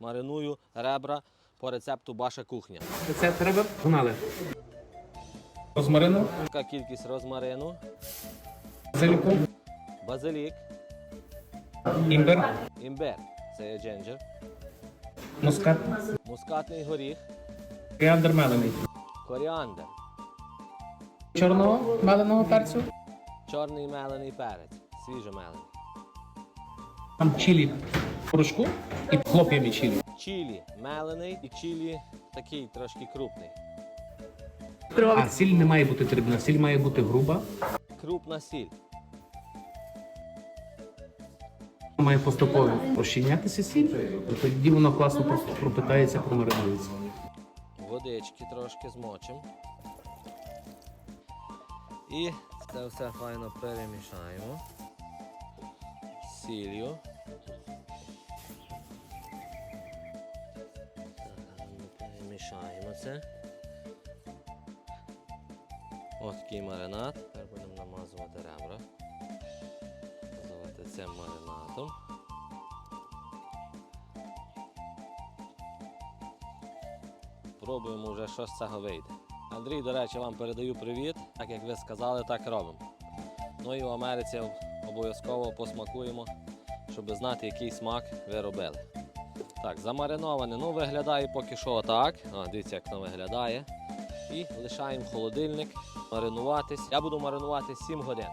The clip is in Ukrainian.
мариную ребра по рецепту Баша кухня. Рецепт треба? Погнали. Розмарину, Така кількість розмарину, заліку, базилік, імбир, імбир, це є джинджер, мускат, мускатний горіх, коріандр мелений. коріандр, Чорного меленого перцю, чорний мелений перець, свіжо мелений, там чилі. Порошку і хлоп'ями чилі. чілі мелений і чілі такий трошки крупний. А сіль не має бути дрібна, сіль має бути груба, Крупна сіль. має поступово розчинятися сіль, тоді воно класно просто пропитається, промаринується. Водички трошки змочимо. І це все файно перемішаємо. з перемішаємо це. Ось такий маринад. Тепер будемо намазувати ребра. Називати цим маринадом. Пробуємо вже, що з цього вийде. Андрій, до речі, вам передаю привіт. Так як ви сказали, так робимо. Ну і в Америці обов'язково посмакуємо, щоб знати, який смак ви робили. Так, замариноване, ну виглядає поки що отак. О, дивіться, як воно виглядає. І лишаємо холодильник маринуватись. Я буду маринувати 7 годин.